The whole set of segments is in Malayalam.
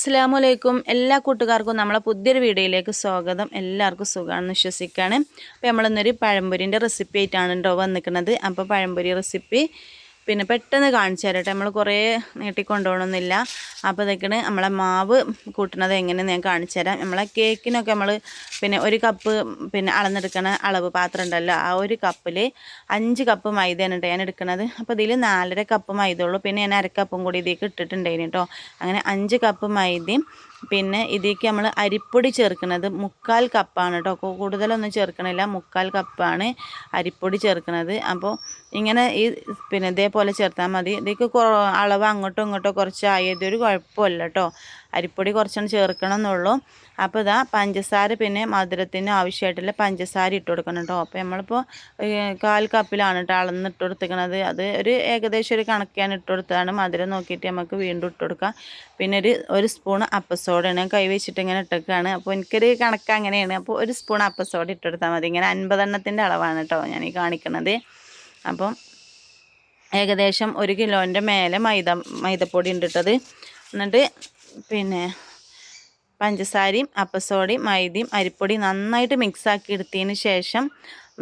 അസ്സാം വലൈക്കും എല്ലാ കൂട്ടുകാർക്കും നമ്മളെ പുതിയൊരു വീഡിയോയിലേക്ക് സ്വാഗതം. എല്ലാവർക്കും സുഖമാണെന്ന് വിശ്വസിക്കുകയാണ്. അപ്പോൾ നമ്മളിന്നൊരു പഴംപൊരിന്റെ റെസിപ്പി ആയിട്ടാണ് കേട്ടോ വന്നിരിക്കുന്നത്. അപ്പോൾ പഴംപൊരി റെസിപ്പി പിന്നെ പെട്ടെന്ന് കാണിച്ചു തരട്ടെ നമ്മൾ കുറേ നീട്ടിക്കൊണ്ടുപോകണമെന്നില്ല അപ്പോൾ ഇതൊക്കെയാണ് നമ്മളെ മാവ് കൂട്ടുന്നത് എങ്ങനെയെന്ന് ഞാൻ കാണിച്ചു തരാം. നമ്മളെ കേക്കിനൊക്കെ നമ്മൾ പിന്നെ ഒരു കപ്പ് പിന്നെ അളന്നെടുക്കണ അളവ് പാത്രം ഉണ്ടല്ലോ. ആ ഒരു കപ്പിൽ അഞ്ച് കപ്പ് മൈദയാണ് കേട്ടോ ഞാൻ എടുക്കുന്നത് അപ്പോൾ ഇതിൽ നാലര കപ്പ് മൈദ ഉള്ളൂ പിന്നെ ഞാൻ അരക്കപ്പും കൂടി ഇതിലേക്ക് ഇട്ടിട്ടുണ്ടായിരുന്നു കേട്ടോ. അങ്ങനെ അഞ്ച് കപ്പ് മൈദയും പിന്നെ ഇതിലേക്ക് നമ്മൾ അരിപ്പൊടി ചേർക്കുന്നത് മുക്കാൽ കപ്പാണ് കേട്ടോ. കൂടുതലൊന്നും ചേർക്കണില്ല. മുക്കാൽ കപ്പാണ് അരിപ്പൊടി ചേർക്കുന്നത് അപ്പോൾ ഇങ്ങനെ ഈ പിന്നെ ഇതേപോലെ ചേർത്താൽ മതി. ഇതിലേക്ക് അളവ് അങ്ങോട്ടും ഇങ്ങോട്ടോ കുറച്ച് ഒരു കുഴപ്പമില്ല കേട്ടോ. അരിപ്പൊടി കുറച്ചൊന്ന് ചേർക്കണം എന്നുള്ളൂ അപ്പോൾ ഇതാ പഞ്ചസാര പിന്നെ മധുരത്തിന് ആവശ്യമായിട്ടുള്ള പഞ്ചസാര ഇട്ട് കൊടുക്കണം കേട്ടോ. അപ്പോൾ നമ്മളിപ്പോൾ കാൽ കപ്പിലാണ് കേട്ടോ അളന്ന് ഇട്ട് കൊടുത്തിരിക്കുന്നത് അത് ഒരു ഏകദേശം ഒരു കണക്കാണ് ഇട്ട് കൊടുത്തതാണ്. മധുരം നോക്കിയിട്ട് നമുക്ക് വീണ്ടും ഇട്ട് കൊടുക്കാം. പിന്നെ ഒരു ഒരു സ്പൂൺ അപ്പസോഡാണ് കൈ വെച്ചിട്ട് ഇങ്ങനെ ഇട്ടേക്കാണ്. അപ്പോൾ എനിക്കൊരു കണക്ക് അങ്ങനെയാണ്. അപ്പോൾ ഒരു സ്പൂൺ അപ്പസോഡ് ഇട്ടെടുത്താൽ മതി. ഇങ്ങനെ അൻപതെണ്ണത്തിന്റെ അളവാണ് കേട്ടോ ഞാൻ ഈ കാണിക്കുന്നത് അപ്പം ഏകദേശം ഒരു കിലോന്റെ മേലെ മൈദ മൈദപ്പൊടി ഉണ്ടിട്ടത് എന്നിട്ട് പിന്നെ പഞ്ചസാരയും അപ്പസോടയും മൈദയും അരിപ്പൊടി നന്നായിട്ട് മിക്സാക്കി എടുത്തതിന് ശേഷം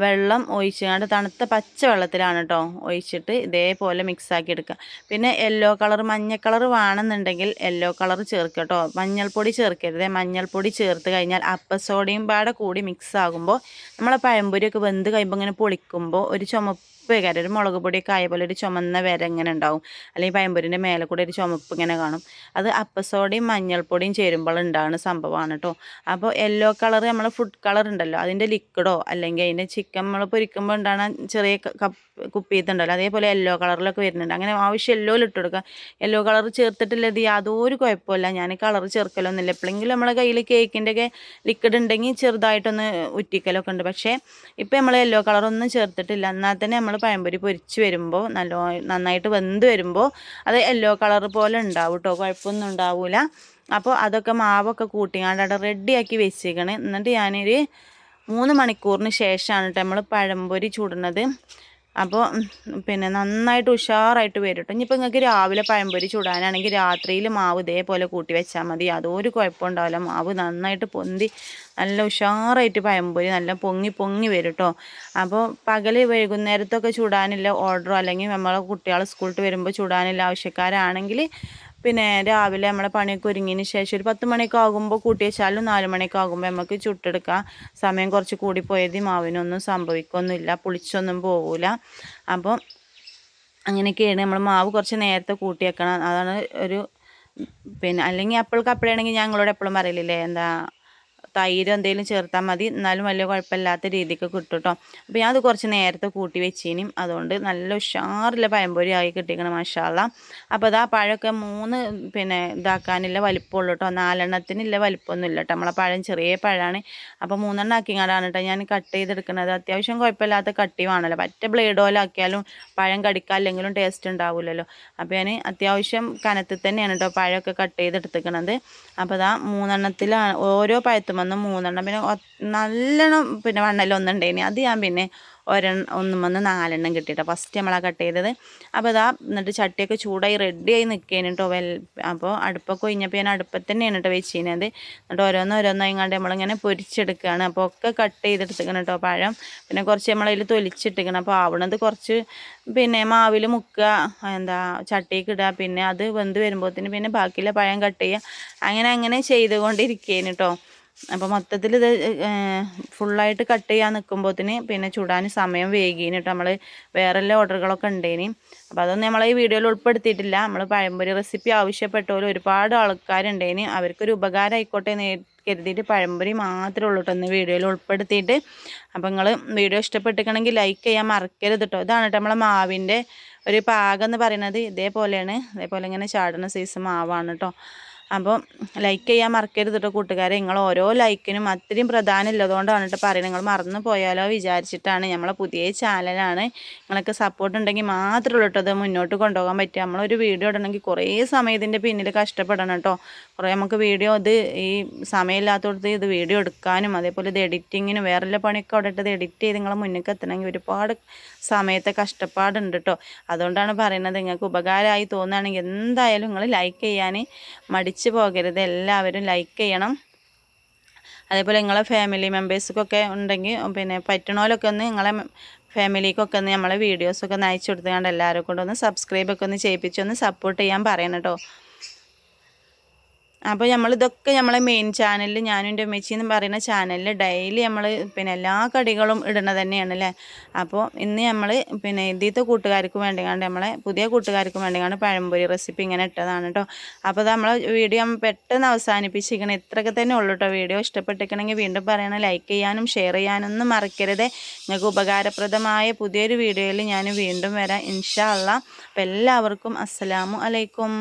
വെള്ളം ഒഴിച്ചുകൊണ്ട് തണുത്ത പച്ച വെള്ളത്തിലാണ് കേട്ടോ ഒഴിച്ചിട്ട് ഇതേപോലെ മിക്സാക്കി എടുക്കുക പിന്നെ യെല്ലോ കളർ മഞ്ഞ കളർ വേണമെന്നുണ്ടെങ്കിൽ യെല്ലോ കളർ ചേർക്കുക കേട്ടോ മഞ്ഞൾപ്പൊടി ചേർക്കരുത്. മഞ്ഞൾപ്പൊടി ചേർത്ത് കഴിഞ്ഞാൽ അപ്പസോടയും പാടെ കൂടി മിക്സ് ആകുമ്പോൾ നമ്മളെ പഴംപൊരിയൊക്കെ വെന്ത് കഴിയുമ്പോൾ ഇങ്ങനെ പൊളിക്കുമ്പോൾ ഒരു ചുമപ്പ് ചുവപ്പ് ഒരു മുളക് പൊടിയൊക്കെ ആയ പോലെ ഒരു ചുമന്ന വര ഇങ്ങനെ ഉണ്ടാവും. അല്ലെങ്കിൽ പയമ്പൂരിന്റെ മേലെ കൂടെ ഒരു ചുമപ്പ് ഇങ്ങനെ കാണും. അത് അപ്പസോടിയും മഞ്ഞൾപ്പൊടിയും ചേരുമ്പോൾ ഉണ്ടാകുന്ന സംഭവമാണ് കേട്ടോ അപ്പോൾ യെല്ലോ കളർ നമ്മൾ ഫുഡ് കളർ ഉണ്ടല്ലോ അതിന്റെ ലിക്വിഡോ അല്ലെങ്കിൽ അതിന്റെ ചിക്കൻ നമ്മൾ പൊരിക്കുമ്പോൾ ഉണ്ടാകുന്ന ചെറിയ കപ്പ് കുപ്പിയത്തുണ്ടല്ലോ അതേപോലെ യെല്ലോ കളറിലൊക്കെ വരുന്നുണ്ട്. അങ്ങനെ ആവശ്യം യെല്ലോയിൽ ഇട്ട് കൊടുക്കുക. യെല്ലോ കളർ ചേർത്തിട്ടില്ലത് യാതൊരു കുഴപ്പമില്ല ഞാൻ കളർ ചേർക്കലൊന്നുമില്ല. എപ്പോഴെങ്കിലും നമ്മളെ കയ്യിൽ കേക്കിന്റെ ഒക്കെ ലിക്വിഡ് ഉണ്ടെങ്കിൽ ചെറുതായിട്ടൊന്ന് ഉറ്റിക്കലൊക്കെ ഉണ്ട്. പക്ഷേ ഇപ്പം നമ്മൾ യെല്ലോ കളറൊന്നും ചേർത്തിട്ടില്ല. എന്നാൽ തന്നെ നമ്മൾ പഴംപൊരി പൊരിച്ച് വരുമ്പോൾ നല്ല നന്നായിട്ട് വെന്ത് വരുമ്പോൾ അത് യെല്ലോ കളർ പോലെ ഉണ്ടാവും കേട്ടോ കുഴപ്പമൊന്നും ഉണ്ടാവില്ല അപ്പോൾ അതൊക്കെ മാവൊക്കെ കൂട്ടിങ്ങാണ്ട് റെഡിയാക്കി വെച്ചേക്കണേ. എന്നിട്ട് ഞാനൊരു മൂന്ന് മണിക്കൂറിന് ശേഷമാണ് കേട്ടോ നമ്മൾ പഴംപൊരി ചൂടുന്നത് അപ്പോൾ പിന്നെ നന്നായിട്ട് ഉഷാറായിട്ട് വരും കേട്ടോ ഇനിയിപ്പോൾ നിങ്ങൾക്ക് രാവിലെ പഴംപൊരി ചൂടാനാണെങ്കിൽ രാത്രിയിൽ മാവ് ഇതേപോലെ കൂട്ടി വെച്ചാൽ മതി. അതൊരു കുഴപ്പമുണ്ടാവില്ല. മാവ് നന്നായിട്ട് പൊന്തി നല്ല ഉഷാറായിട്ട് പഴംപൊരി നല്ല പൊങ്ങി പൊങ്ങി വരും കേട്ടോ അപ്പോൾ പകൽ വൈകുന്നേരത്തൊക്കെ ചൂടാനില്ല ഓർഡറോ അല്ലെങ്കിൽ നമ്മളെ കുട്ടികൾ സ്കൂളിൽ വരുമ്പോൾ ചൂടാനില്ല ആവശ്യക്കാരാണെങ്കിൽ പിന്നെ രാവിലെ നമ്മളെ പണിയൊക്കെ ഒരുങ്ങിയതിന് ശേഷം ഒരു പത്ത് മണിയൊക്കെ ആകുമ്പോൾ കൂട്ടി വെച്ചാലും നാല് മണിയൊക്കെ ആകുമ്പോൾ നമുക്ക് ചുട്ടെടുക്കാം. സമയം കുറച്ച് കൂടി കൂടിപ്പോയത് മാവിനൊന്നും സംഭവിക്കൊന്നുമില്ല പുളിച്ചൊന്നും പോകില്ല അപ്പോൾ അങ്ങനെയൊക്കെയാണ് നമ്മൾ മാവ് കുറച്ച് നേരത്തെ കൂട്ടി വെക്കണം. അതാണ് ഒരു പിന്നെ അല്ലെങ്കിൽ അപ്പോൾക്ക് അപ്പോഴാണെങ്കിൽ ഞങ്ങളോട് എപ്പോഴും പറയില്ലേ എന്താ തൈര് എന്തെങ്കിലും ചേർത്താൽ മതി. എന്നാലും വലിയ കുഴപ്പമില്ലാത്ത രീതിക്ക് കിട്ടും കേട്ടോ അപ്പോൾ ഞാൻ അത് കുറച്ച് നേരത്തെ കൂട്ടി വെച്ചിനും. അതുകൊണ്ട് നല്ല ഉഷാറില്ല പഴംപൊരി ആയി കിട്ടിക്കണം മഷാല അപ്പോൾ അതാ പഴമൊക്കെ മൂന്ന് പിന്നെ ഇതാക്കാനില്ല വലിപ്പമുള്ളൂ കേട്ടോ നാലെണ്ണത്തിനില്ല വലിപ്പമൊന്നുമില്ല കേട്ടോ നമ്മളെ പഴം ചെറിയ പഴമാണ് അപ്പോൾ മൂന്നെണ്ണം ആക്കിങ്ങാടാണ് കേട്ടോ ഞാൻ കട്ട് ചെയ്തെടുക്കുന്നത് അത്യാവശ്യം കുഴപ്പമില്ലാത്ത കട്ടി വേണമല്ലോ ബ്ലേഡ് പോലാക്കിയാലും പഴം കടിക്കാല്ലെങ്കിലും ടേസ്റ്റ് ഉണ്ടാവില്ലല്ലോ അപ്പോൾ ഞാൻ അത്യാവശ്യം കനത്തിൽ തന്നെയാണ് കേട്ടോ പഴമൊക്കെ കട്ട് ചെയ്തെടുത്തിക്കണത്. അപ്പോൾ അതാ മൂന്നെണ്ണത്തിലാണ് ഓരോ പഴത്തും വന്ന് മൂന്നെണ്ണം. പിന്നെ നല്ലോണം പിന്നെ വണ്ണല്ല ഒന്നുണ്ടേനി. അത് ഞാൻ പിന്നെ ഒരെണ്ണം ഒന്നും വന്ന് നാലെണ്ണം കിട്ടിയിട്ടോ. ഫസ്റ്റ് നമ്മളാ കട്ട് ചെയ്തത്. അപ്പോൾ ഇതാ എന്നിട്ട് ചട്ടിയൊക്കെ ചൂടായി റെഡിയായി നിൽക്കേന് കേട്ടോ വെൽ അപ്പോൾ അടുപ്പൊക്കെ ഒഴിഞ്ഞപ്പോൾ ഞാൻ അടുപ്പത്ത് തന്നെയാണ് കേട്ടോ വെച്ചിരുന്നത് എന്നിട്ട് ഓരോന്ന് ഓരോന്നും കണ്ട് നമ്മളിങ്ങനെ പൊരിച്ചെടുക്കുകയാണ് അപ്പോൾ ഒക്കെ കട്ട് ചെയ്തെടുത്തിക്കണം കേട്ടോ പഴം. പിന്നെ കുറച്ച് നമ്മളതിൽ തൊലിച്ചിട്ടിക്കണം. അപ്പോൾ ആവണത് കുറച്ച് പിന്നെ മാവിൽ മുക്കുക എന്താ ചട്ടിക്ക് ഇടുക പിന്നെ അത് വെന്ത് വരുമ്പോഴത്തേന് പിന്നെ ബാക്കിയുള്ള പഴം കട്ട് ചെയ്യുക അങ്ങനെ അങ്ങനെ ചെയ്തുകൊണ്ടിരിക്കുകയാണ് കേട്ടോ അപ്പോൾ മൊത്തത്തിൽ ഇത് ഫുള്ളായിട്ട് കട്ട് ചെയ്യാൻ നിൽക്കുമ്പോഴത്തിന് പിന്നെ ചുടാൻ സമയം വൈകീന് കേട്ടോ നമ്മൾ വേറെ എല്ലാ ഓർഡറുകളൊക്കെ ഉണ്ടേനി. അപ്പോൾ അതൊന്നും നമ്മൾ ഈ വീഡിയോയിൽ ഉൾപ്പെടുത്തിയിട്ടില്ല. നമ്മൾ പഴംപൊരി റെസിപ്പി ആവശ്യപ്പെട്ടവർ ഒരുപാട് ആൾക്കാരുണ്ടേനി. അവർക്കൊരു ഉപകാരം ആയിക്കോട്ടെ എന്ന് കരുതിയിട്ട് പഴംപൊരി മാത്രമേ ഉള്ളൂ കേട്ടോ വീഡിയോയിൽ ഉൾപ്പെടുത്തിയിട്ട്. അപ്പോൾ നിങ്ങൾ വീഡിയോ ഇഷ്ടപ്പെട്ടിരിക്കണമെങ്കിൽ ലൈക്ക് ചെയ്യാൻ മറക്കരുത് കേട്ടോ ഇതാണ് കേട്ടോ നമ്മളെ മാവിന്റെ ഒരു പാകം എന്ന് പറയുന്നത്. ഇതേപോലെയാണ്. ഇതേപോലെ ഇങ്ങനെ ചാടുന്ന സൈസ് മാവാണ് കേട്ടോ അപ്പോൾ ലൈക്ക് ചെയ്യാൻ മറക്കരുത് കേട്ടോ കൂട്ടുകാരെ. നിങ്ങൾ ഓരോ ലൈക്കിനും അത്രയും പ്രധാനമില്ലതുകൊണ്ടാണ് കേട്ടോ പറയുന്നത്. നിങ്ങൾ മറന്നു പോയാലോ വിചാരിച്ചിട്ടാണ് നമ്മളെ പുതിയ ചാനലാണ് നിങ്ങളൊക്കെ സപ്പോർട്ട് ഉണ്ടെങ്കിൽ മാത്രമേ ഉള്ളൂ കേട്ടോ അത് മുന്നോട്ട് കൊണ്ടുപോകാൻ പറ്റുക. നമ്മളൊരു വീഡിയോ ഇടണമെങ്കിൽ കുറേ സമയം ഇതിന്റെ പിന്നിൽ കഷ്ടപ്പെടണം കേട്ടോ കുറേ നമുക്ക് വീഡിയോ ഇത് ഈ സമയമില്ലാത്തടത്ത് ഇത് വീഡിയോ എടുക്കാനും അതേപോലെ ഇത് എഡിറ്റിങ്ങിനും വേറെ പണിയൊക്കെ അവിടെ ഇട്ട് എഡിറ്റ് ചെയ്ത് നിങ്ങളെ മുന്നിലേക്ക് എത്തണമെങ്കിൽ ഒരുപാട് സമയത്തെ കഷ്ടപ്പാടുണ്ട് കേട്ടോ അതുകൊണ്ടാണ് പറയുന്നത്. നിങ്ങൾക്ക് ഉപകാരമായി തോന്നുകയാണെങ്കിൽ എന്തായാലും നിങ്ങൾ ലൈക്ക് ചെയ്യാൻ മടി മടിച്ചു പോകരുത്. എല്ലാവരും ലൈക്ക് ചെയ്യണം. അതേപോലെ നിങ്ങളെ ഫാമിലി മെമ്പേഴ്സൊക്കെ ഉണ്ടെങ്കിൽ പിന്നെ പറ്റണോലൊക്കെ ഒന്ന് നിങ്ങളെ ഫാമിലിക്കൊക്കെ ഒന്ന് നമ്മളെ വീഡിയോസൊക്കെ ഒന്ന് അയച്ചു കൊടുത്തുകൊണ്ട് എല്ലാവരും കൊണ്ടൊന്ന് സബ്സ്ക്രൈബൊക്കെ ഒന്ന് ചെയ്യിപ്പിച്ചൊന്ന് സപ്പോർട്ട് ചെയ്യാൻ പറയണം കേട്ടോ അപ്പോൾ നമ്മൾ ഇതൊക്കെ നമ്മളെ മെയിൻ ചാനലിൽ ഞാനും എന്റെ അമ്മച്ചി എന്ന് പറയുന്ന ചാനലിൽ ഡെയിലി നമ്മൾ പിന്നെ എല്ലാ കടികളും ഇടുന്നത് തന്നെയാണ് അല്ലേ അപ്പോൾ ഇന്ന് നമ്മൾ പിന്നെ ഇതിത്തെ കൂട്ടുകാർക്ക് വേണ്ടി കണ്ട് നമ്മളെ പുതിയ കൂട്ടുകാർക്ക് വേണ്ടി കണ്ട് പഴംപൊരി റെസിപ്പി ഇങ്ങനെ ഇട്ടതാണ് കേട്ടോ അപ്പോൾ അത് നമ്മളെ വീഡിയോ പെട്ടെന്ന് അവസാനിപ്പിച്ചിരിക്കണം. ഇത്രയൊക്കെ തന്നെ ഉള്ളൂ കേട്ടോ വീഡിയോ ഇഷ്ടപ്പെട്ടിരിക്കണമെങ്കിൽ വീണ്ടും പറയണം. ലൈക്ക് ചെയ്യാനും ഷെയർ ചെയ്യാനൊന്നും മറക്കരുത്. നിങ്ങൾക്ക് ഉപകാരപ്രദമായ പുതിയൊരു വീഡിയോയിൽ ഞാൻ വീണ്ടും വരാം. ഇൻഷാ അള്ളാ. അപ്പോൾ എല്ലാവർക്കും അസ്സലാമു അലൈക്കും.